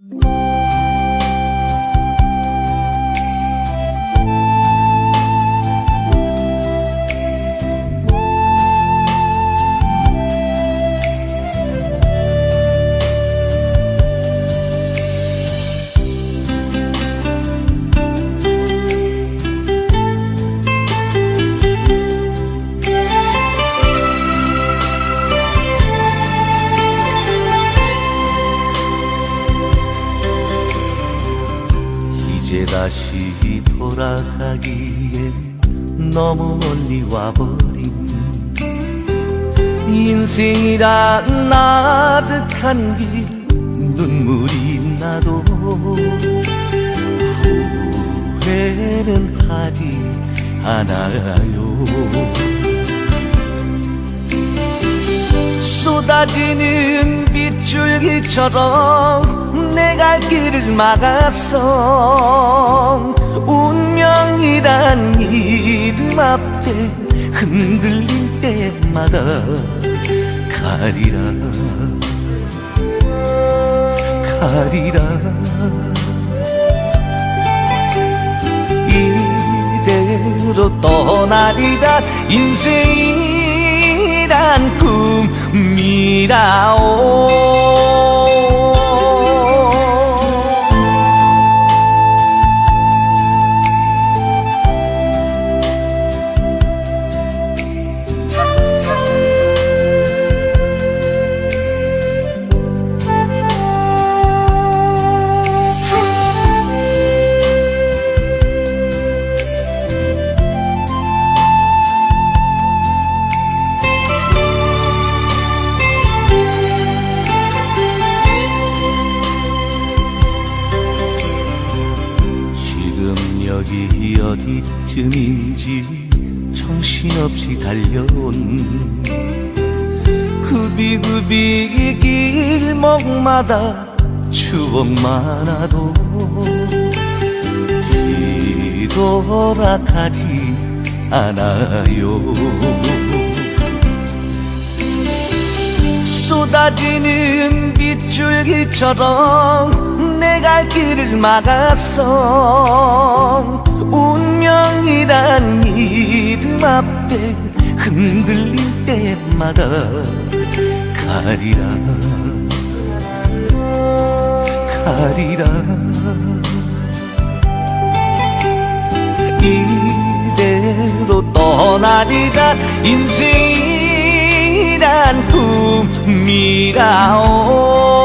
Mm-hmm. 이제 다시 돌아가기엔 너무 멀리 와버린 인생이란 나득한 길 눈물이 나도 후회는 하지 않아요 쏟아지는 빗줄기처럼 내 갈 길을 막았어 운명이란 이름 앞에 흔들릴 때마다 가리라 가리라. 이대로 떠나리라. 인생이 란 꿈이라오 여기 어디쯤인지 정신없이 달려온 구비구비 길목마다 추억만 하도 뒤돌아가지 않아요. 쏟아지는 빗줄기처럼 길을 막았어. 운명이란 이름 앞에 흔들릴 때마다 가리라. 가리라. 이대로 떠나리라. 인생이란 꿈이라오